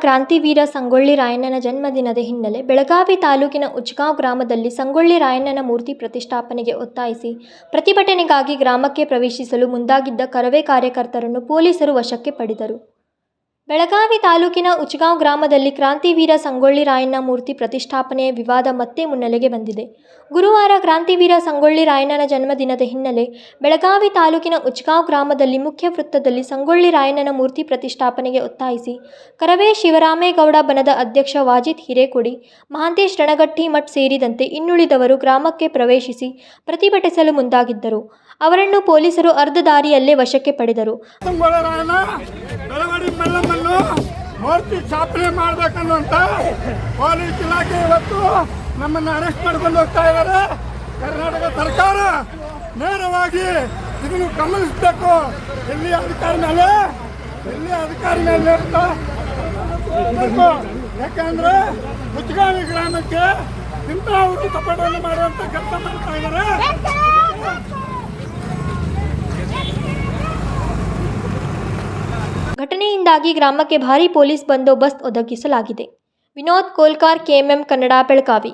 ಕ್ರಾಂತಿವೀರ ಸಂಗೊಳ್ಳಿ ರಾಯಣ್ಣನ ಜನ್ಮದಿನದ ಹಿನ್ನೆಲೆ ಬೆಳಗಾವಿ ತಾಲೂಕಿನ ಉಚ್ಗಾಂವ್ ಗ್ರಾಮದಲ್ಲಿ ಸಂಗೊಳ್ಳಿ ರಾಯಣ್ಣನ ಮೂರ್ತಿ ಪ್ರತಿಷ್ಠಾಪನೆಗೆ ಒತ್ತಾಯಿಸಿ ಪ್ರತಿಭಟನೆಗಾಗಿ ಗ್ರಾಮಕ್ಕೆ ಪ್ರವೇಶಿಸಲು ಮುಂದಾಗಿದ್ದ ಕರವೇ ಕಾರ್ಯಕರ್ತರನ್ನು ಪೊಲೀಸರು ವಶಕ್ಕೆ ಪಡೆದರು. ಬೆಳಗಾವಿ ತಾಲೂಕಿನ ಉಚ್ಗಾಂವ್ ಗ್ರಾಮದಲ್ಲಿ ಕ್ರಾಂತಿವೀರ ಸಂಗೊಳ್ಳಿ ರಾಯಣ್ಣ ಮೂರ್ತಿ ಪ್ರತಿಷ್ಠಾಪನೆಯ ವಿವಾದ ಮತ್ತೆ ಮುನ್ನೆಲೆಗೆ ಬಂದಿದೆ. ಗುರುವಾರ ಕ್ರಾಂತಿವೀರ ಸಂಗೊಳ್ಳಿ ರಾಯಣ್ಣನ ಜನ್ಮದಿನದ ಹಿನ್ನೆಲೆ ಬೆಳಗಾವಿ ತಾಲೂಕಿನ ಉಚ್ಗಾಂವ್ ಗ್ರಾಮದಲ್ಲಿ ಮುಖ್ಯ ವೃತ್ತದಲ್ಲಿ ಸಂಗೊಳ್ಳಿ ರಾಯಣ್ಣನ ಮೂರ್ತಿ ಪ್ರತಿಷ್ಠಾಪನೆಗೆ ಒತ್ತಾಯಿಸಿ ಕರವೇ ಶಿವರಾಮೇಗೌಡ ಬನದ ಅಧ್ಯಕ್ಷ ವಾಜಿತ್ ಹಿರೇಕೊಡಿ, ಮಹಾಂತೇಶ್ ರಣಗಟ್ಟಿ ಮಠ್ ಸೇರಿದಂತೆ ಇನ್ನುಳಿದವರು ಗ್ರಾಮಕ್ಕೆ ಪ್ರವೇಶಿಸಿ ಪ್ರತಿಭಟಿಸಲು ಮುಂದಾಗಿದ್ದರು. ಅವರನ್ನು ಪೊಲೀಸರು ಅರ್ಧ ದಾರಿಯಲ್ಲೇ ವಶಕ್ಕೆ ಪಡೆದರು. ಬೆಳವಡಿ ಮಲ್ಲಮ್ಮನ್ನು ಮೂರ್ತಿ ಸ್ಥಾಪನೆ ಮಾಡ್ಬೇಕನ್ನುವಂತ ಪೊಲೀಸ್ ಇಲಾಖೆ ಇವತ್ತು ನಮ್ಮನ್ನು ಅರೆಸ್ಟ್ ಮಾಡ್ಕೊಂಡು ಹೋಗ್ತಾ ಇದ್ದಾರೆ. ಕರ್ನಾಟಕ ಸರ್ಕಾರ ನೇರವಾಗಿ ಇದನ್ನು ಗಮನಿಸಬೇಕು. ಎಲ್ಲಿ ಅಧಿಕಾರಿ ಮೇಲೆ, ಎಲ್ಲಿ ಅಧಿಕಾರಿ ಮೇಲೆ. ಯಾಕಂದ್ರೆ ಮುಚ್ಗಾವಿ ಗ್ರಾಮಕ್ಕೆ ಇಂತಹ ಅವರು ತಪಾಟನೆ ಮಾಡುವಂತ ಕೆಲಸ ಮಾಡ್ತಾ ಇದ್ದಾರೆ. ಘಟನೆಯಿಂದಾಗಿ ಗ್ರಾಮಕ್ಕೆ ಭಾರೀ ಪೊಲೀಸ್ ಬಂದೋಬಸ್ತ್ ಒದಗಿಸಲಾಗಿದೆ. ವಿನೋದ್ ಕೋಲ್ಕಾರ್ ಕೆಎಂಎಂ ಕನ್ನಡ ಬೆಳಗಾವಿ.